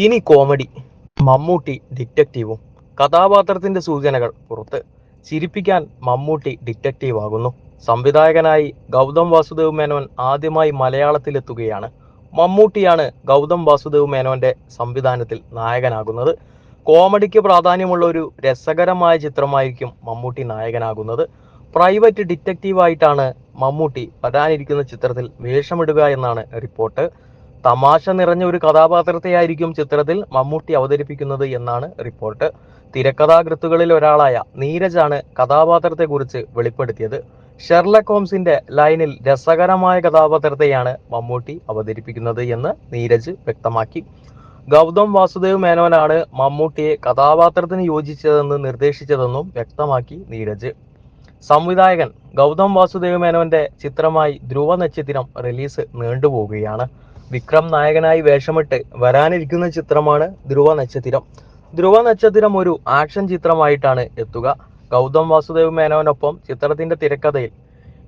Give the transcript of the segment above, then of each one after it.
ഇനി കോമഡി. മമ്മൂട്ടി ഡിറ്റക്റ്റീവും. കഥാപാത്രത്തിന്റെ സൂചനകൾ പുറത്ത്. ചിരിപ്പിക്കാൻ മമ്മൂട്ടി ഡിറ്റക്റ്റീവ് ആകുന്നു സംവിധായകനായി ഗൗതം വാസുദേവ് മേനോൻ ആദ്യമായി മലയാളത്തിലെത്തുകയാണ്. മമ്മൂട്ടിയാണ് ഗൗതം വാസുദേവ് മേനോന്റെ സംവിധാനത്തിൽ നായകനാകുന്നത്. കോമഡിക്ക് പ്രാധാന്യമുള്ള ഒരു രസകരമായ ചിത്രമായിരിക്കും മമ്മൂട്ടി നായകനാകുന്നത്. പ്രൈവറ്റ് ഡിറ്റക്റ്റീവായിട്ടാണ് മമ്മൂട്ടി വരാനിരിക്കുന്ന ചിത്രത്തിൽ വേഷമിടുക എന്നാണ് റിപ്പോർട്ട്. തമാശ നിറഞ്ഞ ഒരു കഥാപാത്രത്തെയായിരിക്കും ചിത്രത്തിൽ മമ്മൂട്ടി അവതരിപ്പിക്കുന്നത് എന്നാണ് റിപ്പോർട്ട്. തിരക്കഥാകൃത്തുകളിൽ ഒരാളായ നീരജാണ് കഥാപാത്രത്തെക്കുറിച്ച് വെളിപ്പെടുത്തിയത്. ഷെർലക് ഹോംസിന്റെ ലൈനിൽ രസകരമായ കഥാപാത്രത്തെയാണ് മമ്മൂട്ടി അവതരിപ്പിക്കുന്നത് എന്ന് നീരജ് വ്യക്തമാക്കി. ഗൗതം വാസുദേവ് മേനോനാണ് മമ്മൂട്ടിയെ കഥാപാത്രത്തിന് യോജിച്ചതെന്ന് നിർദ്ദേശിച്ചതെന്നും വ്യക്തമാക്കി നീരജ്. സംവിധായകൻ ഗൗതം വാസുദേവ് മേനോന്റെ ചിത്രമായി ധ്രുവ നക്ഷത്രം റിലീസ് നീണ്ടുപോവുകയാണ്. വിക്രം നായകനായി വേഷമിട്ട് വരാനിരിക്കുന്ന ചിത്രമാണ് ധ്രുവ നക്ഷത്രം. ധ്രുവ നക്ഷത്രം ഒരു ആക്ഷൻ ചിത്രമായിട്ടാണ് എത്തുക. ഗൗതം വാസുദേവ് മേനോനൊപ്പം ചിത്രത്തിന്റെ തിരക്കഥയിൽ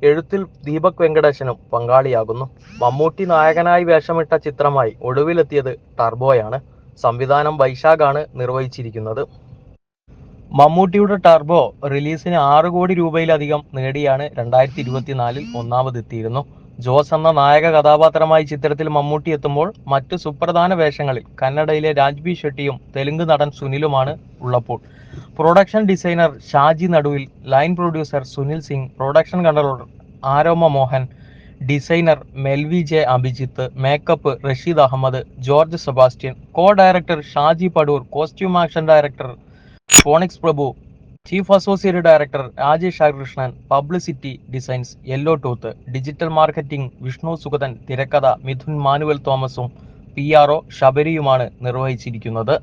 എഴുത്തിൽ ദീപക് വെങ്കടേശനും പങ്കാളിയാകുന്നു. മമ്മൂട്ടി നായകനായി വേഷമിട്ട ചിത്രമായി ഒടുവിലെത്തിയത് ടർബോയാണ്. സംവിധാനം വൈശാഖാണ് നിർവഹിച്ചിരിക്കുന്നത്. മമ്മൂട്ടിയുടെ ടർബോ റിലീസിന് ആറ് കോടി രൂപയിലധികം നേടിയാണ് രണ്ടായിരത്തി ഇരുപത്തിനാലിൽ ഒന്നാമതെത്തിയിരുന്നു. ജോസ് എന്ന നായക കഥാപാത്രമായി ചിത്രത്തിൽ മമ്മൂട്ടി എത്തുമ്പോൾ മറ്റു സുപ്രധാന വേഷങ്ങളിൽ കന്നഡയിലെ രാജ്ബി ഷെട്ടിയും തെലുങ്ക് നടൻ സുനിലുമാണ് ഉള്ളപ്പോൾ. Production designer Shaji Naduvil line producer Sunil Singh production controller Aroma Mohan designer Melvi J Abhijith makeup Rasheed Ahammed George Sebastian co director Shaji Padoor costume action director Phoenix Prabhu chief associate director Rajesh Harikrishnan publicity designs Yellow Tooth digital marketing Vishnu Sugathan തിരക്കഥ മിഥുൻ മാനുവൽ തോമസും P R O ശബരിയുമാണ് നിർവഹിച്ചിരിക്കുന്നത്.